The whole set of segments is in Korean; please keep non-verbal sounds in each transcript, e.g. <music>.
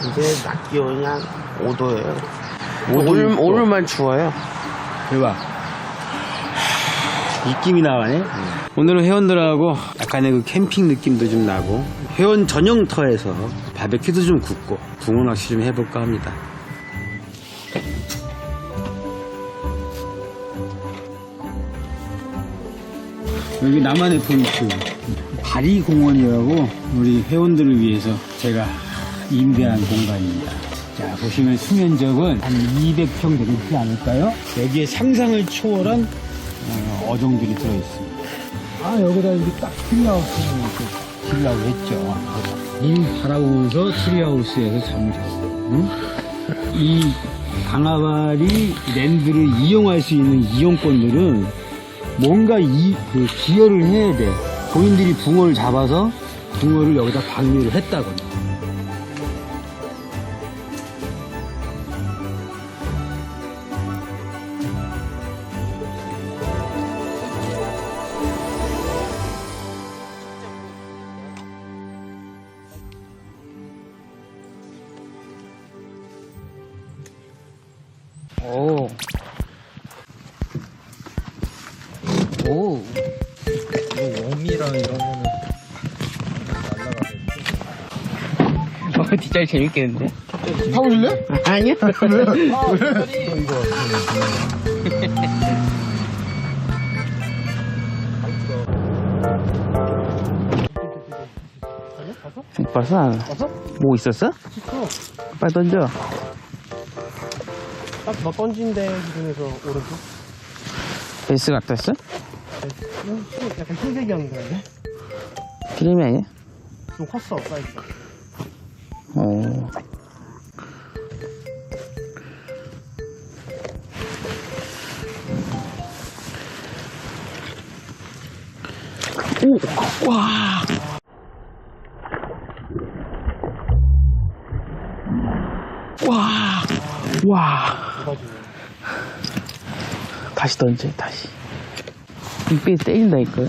이제 낮 기온이 한 5도예요. 오늘, 오늘만 추워요. 대박. 입김이 나가네. 오늘은 회원들하고 약간의 그 캠핑 느낌도 좀 나고 회원 전용터에서 바베큐도 좀 굽고 붕어 낚시 좀 해볼까 합니다. 여기 나만의 포인트 다리공원이라고 우리 회원들을 위해서 제가 임대한 공간입니다. 자 보시면 수면적은 한 200평 되지 않을까요? 여기에 상상을 초월한 어, 어종들이 들어있습니다. 아 여기다 이렇게 딱 트리하우스를 이렇게 지으려고 했죠. 일 바라보면서 트리하우스에서 잠을 자고 응? 이 강아바리 랜드를 이용할 수 있는 이용권들은 뭔가 이, 그 기여를 해야 돼. 본인들이 붕어를 잡아서 붕어를 여기다 방류를 했다거나. 오. 오. 어, 뒷자리 재밌겠는데? 타보실래? 아니요. 못 봤어? <laughs> 뭐 있었어? 빨리 던져. 딱 너 던진 데 기준에서 오른쪽? 베이스 갖다 했어? 약간 흰색이 하는 건데? 기름이 아니야? 좀 컸어 사이즈가 어. 오, 와. 와, 와. 다시 던져, 다시. 빅베이 때린다니까.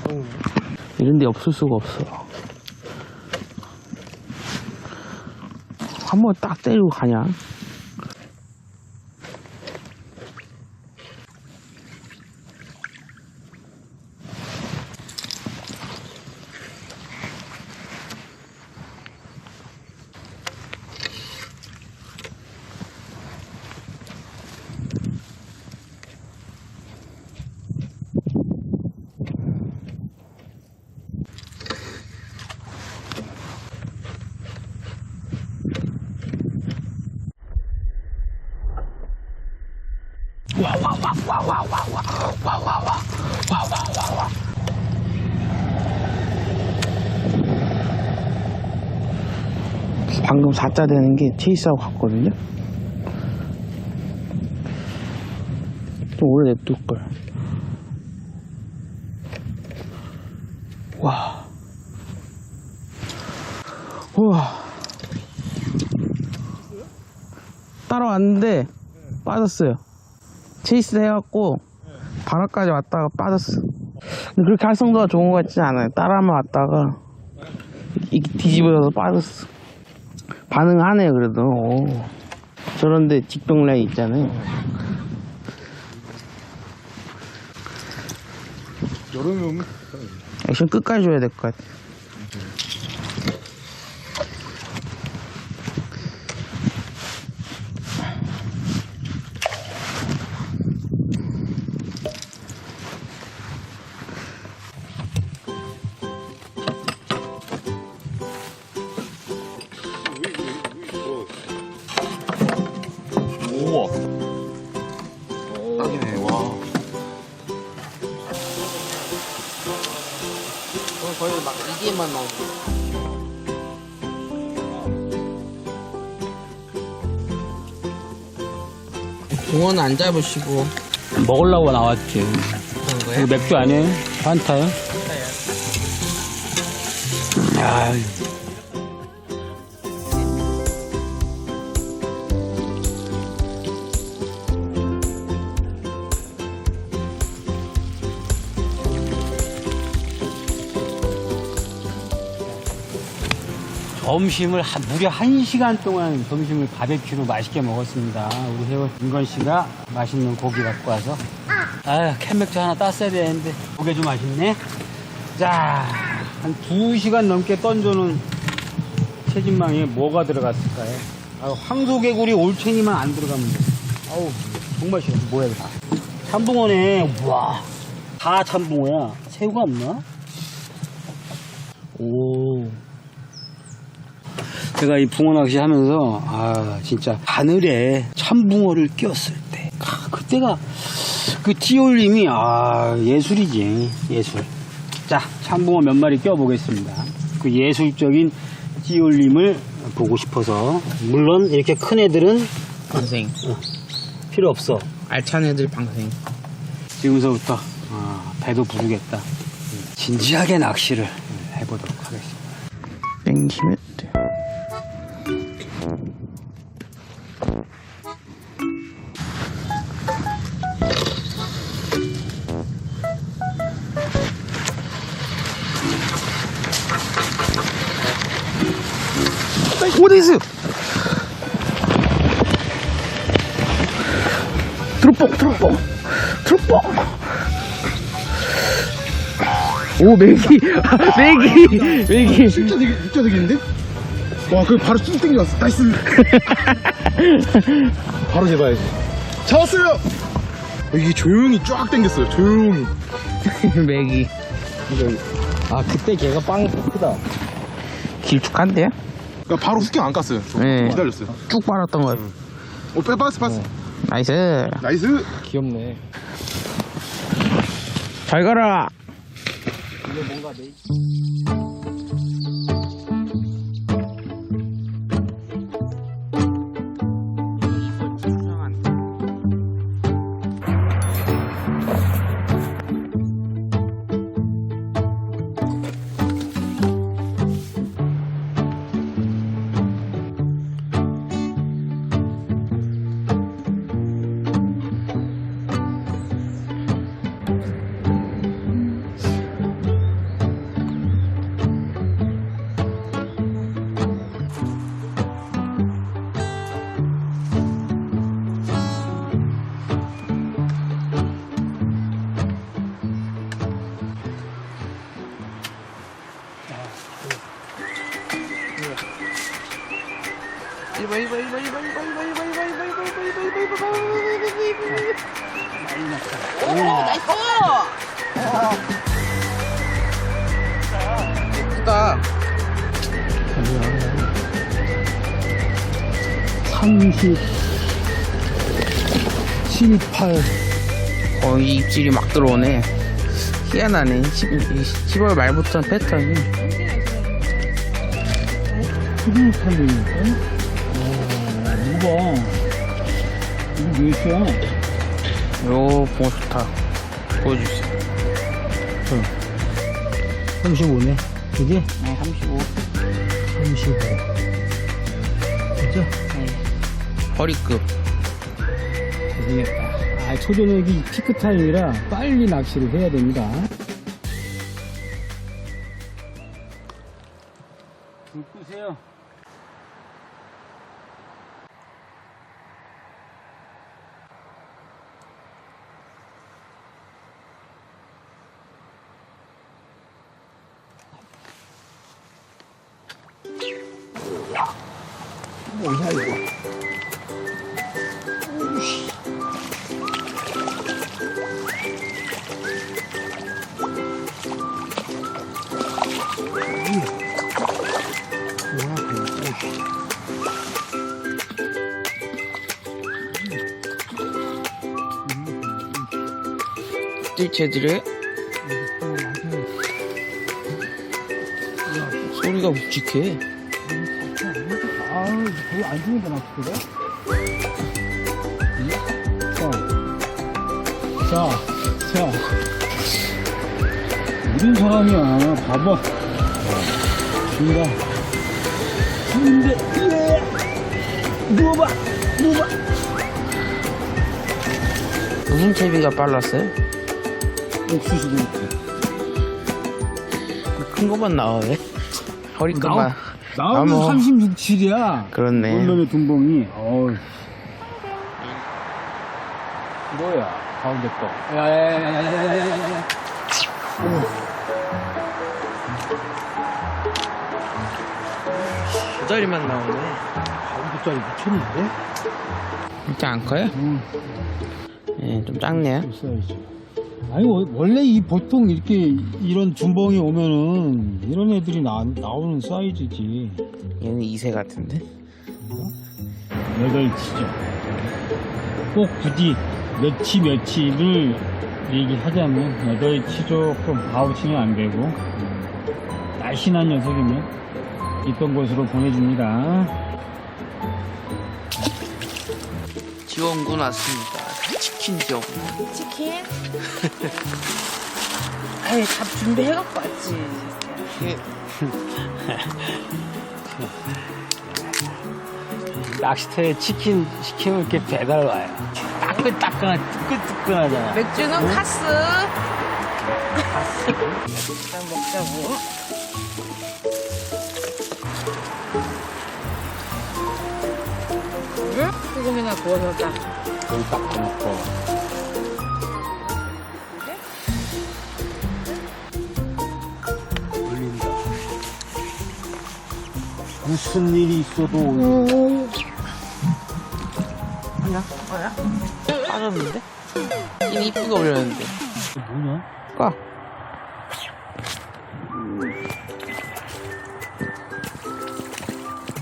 이런 데 없을 수가 없어. 한번딱 때리고 가냐? 와와와와와와와와와와와와 방금 4자 되는 게 체이스하고 같거든요. 좀 오래 냅둘걸. 와. 우와. 따라왔는데 빠졌어요. 체이스 해갖고 바람까지 왔다가 빠졌어. 근데 그렇게 활성도가 좋은 것 같지 않아요. 따라만 왔다가 이게 뒤집어져서 빠졌어. 반응하네 그래도. 오. 저런데 직병 라인 있잖아요. 여름에 오면 액션 끝까지 줘야 될 것 같아. 딱이네 와 거의 막 이게만 나오고. 붕어는 안 잡으시고 먹으려고 나왔지. 그런 거예요? 맥주 아니에요? 판타요? 야, 점심을 한- 무려 한시간 동안 점심을 바베큐로 맛있게 먹었습니다. 우리 회원 김건 씨가 맛있는 고기 갖고 와서 아유 캔맥주 하나 땄어야 되는데 고기 좀 맛있네. 자, 한 두시간 넘게 던져놓은 채진망에 뭐가 들어갔을까요? 아, 황소개구리 올챙이만 안 들어가면 돼. 아우, 정말 싫어. 뭐야, 이거. 참붕어네. 와. 다 참붕어야. 새우가 없나? 오. 제가 이 붕어 낚시 하면서, 아, 진짜, 하늘에 참붕어를 꼈을 때, 아, 그때가, 그 띠올림이, 아, 예술이지. 예술. 자, 참붕어 몇 마리 껴보겠습니다. 그 예술적인 띠올림을 보고 싶어서. 물론, 이렇게 큰 애들은 방생. 필요 없어. 알찬 애들 방생. 지금서부터, 아, 배도 부르겠다. 진지하게 낚시를 해보도록 하겠습니다. 땡기면 드롭봉, 드롭봉, 드롭봉. 오, 메기, 메기, 메기. 진짜 되게, 진짜 되겠는데? 와, 그 바로 쑥 땡겨왔어. 나이스. <laughs> 바로 재봐야지. 잡았어요! 이게 조용히 쫙 땡겼어요. 조용히. <laughs> 메기. 아, 그때 걔가 빵 크다. 길쭉한데요? 그러니까 바로 습격 안 깠어요. 저 네. 기다렸어요. 쭉 빨았던 거. 어, 빼, 빠졌어, 빠졌어. 나이스. 나이스. 귀엽네. 잘 가라. 예쁘다. 30, 18. 어, 이 입질이 막 들어오네. 희한하네. 10, 10월 말부터 패턴이. 초딩 살리니까? 와, 이거 봐. 이거 몇이야? 요, 봉 좋다. 보여주세요. 35네. 그게? 네, 35. 35. 그죠? 허리급. 되겠다. 아, 초저녁이 피크 타임이라 빨리 낚시를 해야 됩니다. 불 끄세요. 뜰채들의 소리가 묵직해. 거의 안 죽는다, 나 그래? 자, 자, 자. 이런 사람이야, 봐봐. 준다. 준대, 예! 누워봐, 누워봐. 무슨 채비가 빨랐어요? 옥수수 좀. 큰 것만 나와, 왜? 허리급만. 나와? 나오면 아, 뭐. 36, 7이야. 그렇네. 원놈의 둔봉이. 어우. 뭐야, 가운데 거. 야야야야야야야야야. 두 자리만 나오네. 가운데 짜리 미쳤는데? 진짜 안 커요? 응, 예, 좀 작네요. 있어야지. 아니, 워- 원래 이 보통 이렇게 이런 둔봉이 오면은 이런 애들이 나, 나오는 사이즈지. 얘는 2세 같은데? 여덟 치죠. 꼭 굳이 몇치 몇치를 얘기하자면 여덟 치 조금 아웃치는 안 되고 음, 날씬한 녀석이면 있던 곳으로 보내줍니다. 지원군 왔습니다. 치킨 지원군. 치킨? <laughs> 아이, 밥 준비해갖고 왔지. 낚시터에 치킨 시키면 이렇게 배달 와요. 따끈따끈한 뜨끈뜨끈하잖아. 맥주는 카스. 일단 먹자고. 물? 소금이나 구워서 딱. 거기 딱. 올린다. 무슨 일이 있어도 뭐야? 뭐야? 빠졌는데? 얘는 이쁘게 올렸는데. 이게 뭐냐? 까.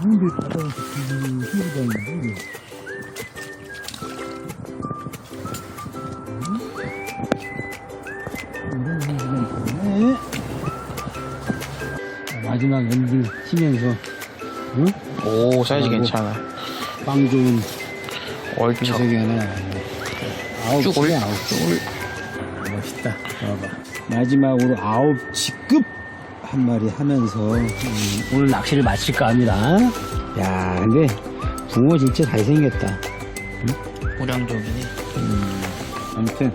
뭔데 바다에서 그 소리가 있는데? 마지막 엔딩 치면서 응? 오, 사이즈. 괜찮아. 빵 좋은 얼척. 녀석이 하나. 아홉 쭉 올- 치야 아홉 치. 멋있다. 봐봐. 마지막으로 아홉 치급 한 마리 하면서 음, 오늘 낚시를 마칠까 합니다. 야, 근데 붕어 진짜 잘생겼다. 고량적이네. 아무튼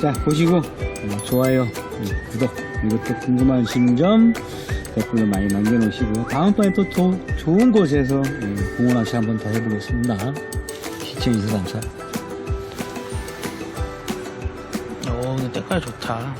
자 보시고 음, 좋아요, 음, 구독 이것도 궁금하신 점 댓글로 많이 남겨놓으시고 다음번에 또 더 좋은 곳에서 음, 붕어 낚시 한번 더 해보겠습니다. 시청해주셔서 감사합니다. 오, 근데 때깔 좋다.